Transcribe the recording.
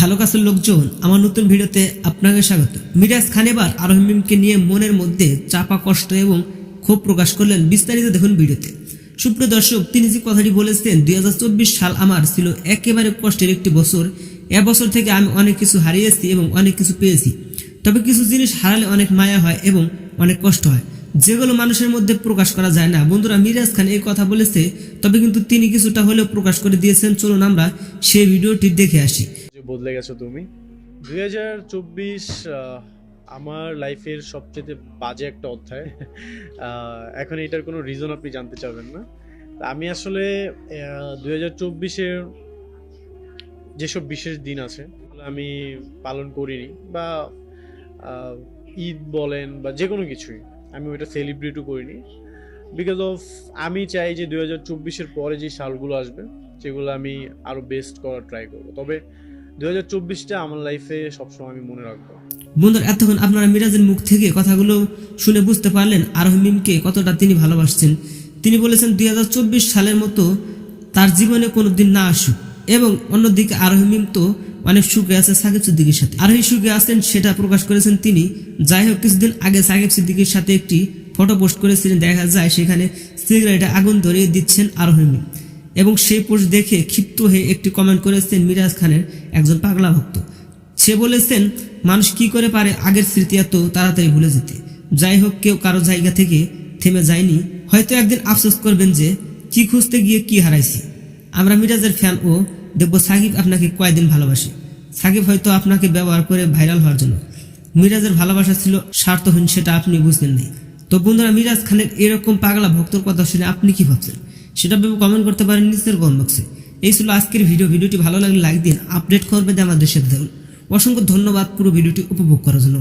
Hello কাছের লোকজন, আমার নতুন ভিডিওতে আপনাকে স্বাগত। মিরাজ খান এবার আরোহিমকে নিয়ে মনের মধ্যে চাপা কষ্ট এবং ক্ষোভ প্রকাশ করলেন বিস্তারিত দেখুন ভিডিওতে। সুপ্রিয় দর্শক, তিনি যে কথাটি বলেছেন দু হাজার চব্বিশ সাল আমার ছিল একেবারে কষ্টের একটি বছর। এ বছর থেকে আমি অনেক কিছু হারিয়েছি এবং অনেক কিছু পেয়েছি। তবে কিছু জিনিস হারালে অনেক মায়া হয় এবং অনেক কষ্ট হয়। যেগুলো মানুষের মধ্যে প্রকাশ করা যায় না। বন্ধুরা, মিরাজ খান এই কথা বলেছে, তবে কিন্তু তিনি কিছুটা হলেও প্রকাশ করে দিয়েছেন। চলুন আমরা সেই ভিডিওটি দেখে আসি। বদলে গেছো তুমি। দুই হাজার চব্বিশ আমার লাইফের সবচেয়ে বাজে একটা অধ্যায়। এখন এটার কোনো রিজন আপনি জানতে চাবেন না। আমি আসলে দুই হাজার চব্বিশের যেসব বিশেষ দিন আছে আমি পালন করিনি বা ঈদ বলেন বা যে কোনো কিছুই আমি ওইটা সেলিব্রেটও করিনি। বিকজ অফ আমি চাই যে দুই হাজার চব্বিশের পরে যে সালগুলো আসবে সেগুলো আমি আরও বেস্ট করার ট্রাই করব। তবে আমার লাইফে সবসময় আমি মনে রাখব। বন্ধুরা এতক্ষণ আপনারা মিরাজের মুখ থেকে কথাগুলো শুনে বুঝতে পারলেন কতটা তিনি ভালোবাসছেন। তিনি বলেছেন, দুই সালের মতো তার জীবনে কোনো দিন না আসুক এবং অন্যদিকে আরোহিম তো অনেক সুখে আছে সাকিব সিদ্দিকের সাথে। আরোহী সুখে আছেন সেটা প্রকাশ করেছেন তিনি। যাই হোক, কিছুদিন আগে সাকিব সিদ্দিকের সাথে একটি ফটো পোস্ট করেছিলেন, দেখা যায় সেখানে সিগারেটে আগুন ধরিয়ে দিচ্ছেন আরোহিম এবং সেই পোস্ট দেখে ক্ষিপ্ত হয়ে একটি কমেন্ট করেছেন মিরাজ খানের একজন পাগলা ভক্ত। সে বলেছেন, মানুষ কি করে পারে আগের স্মৃতি এত তাড়াতাড়ি ভুলে যেতে? যাই হোক, কেউ কারও জায়গা থেকে থেমে যায়নি। হয়তো একদিন আফসোস করবেন যে, কি খুঁজতে গিয়ে কি হারাইছি। আমরা মিরাজের ফ্যান ও দেখব, সাকিব আপনাকে কয়দিন ভালোবাসে। সাকিব হয়তো আপনাকে ব্যবহার করে ভাইরাল হওয়ার জন্য। মিরাজের ভালোবাসা ছিল স্বার্থহীন, সেটা আপনি বুঝলেন না। তো বন্ধুরা, মিরাজ খানের এরকম পাগলা ভক্তর কথা শুনে আপনি কি ভাবছেন? সেটা ভেবে কমেন্ট করতে পারেন নিচের কমেন্ট বক্সে এই ছিল আজকের ভিডিও ভিডিওটি ভালো লাগলে লাইক দিন আপডেট করবে আমাদের সাথে অসংখ্য ধন্যবাদ পুরো ভিডিওটি উপভোগ করার জন্য।